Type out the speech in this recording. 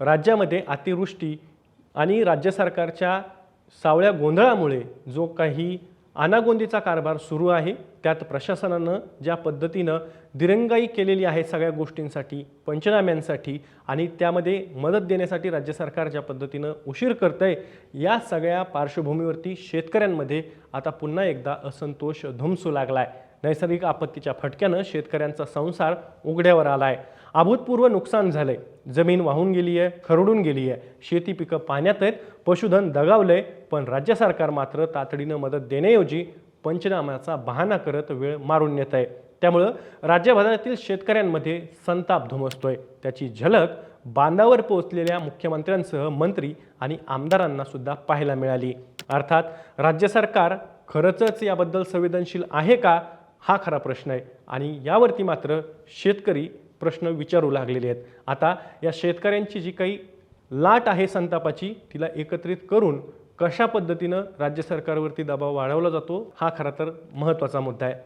राज्यामध्ये अतिवृष्टी आणि राज्य सरकारच्या सावळ्या गोंधळामुळे जो काही अनागोंदीचा कारभार सुरू आहे त्यात प्रशासनानं ज्या पद्धतीनं दिरंगाई केलेली आहे सगळ्या गोष्टींसाठी पंचनाम्यांसाठी आणि त्यामध्ये मदत देण्यासाठी राज्य सरकार ज्या पद्धतीनं उशीर करतंय या सगळ्या पार्श्वभूमीवरती शेतकऱ्यांमध्ये आता पुन्हा एकदा असंतोष धुमसू लागला आहे नैसर्गिक आपत्तीच्या फटक्यानं शेतकऱ्यांचा संसार उघड्यावर आला आहे अभूतपूर्व नुकसान झालंय. जमीन वाहून गेली आहे खरडून गेली आहे शेती पिकं पाण्यात आहेत पशुधन दगावलंय पण राज्य सरकार मात्र तातडीनं मदत देण्याऐवजी पंचनाम्याचा बहाणा करत वेळ मारून नेत आहे. त्यामुळं राज्यभरातील शेतकऱ्यांमध्ये संताप धुमसतोय. त्याची झलक बांधावर पोहोचलेल्या मुख्यमंत्र्यांसह मंत्री आणि आमदारांना सुद्धा पाहायला मिळाली. अर्थात राज्य सरकार खरंच याबद्दल संवेदनशील आहे का? हा खरा प्रश्न आहे. आणि यावरती मात्र शेतकरी प्रश्न विचारू लागलेले आहेत. आता या शेतकऱ्यांची जी काही लाट आहे संतापाची तिला एकत्रित करून कशा पद्धतीनं राज्य सरकारवरती दबाव वाढवला जातो हा खरा तर महत्त्वाचा मुद्दा आहे.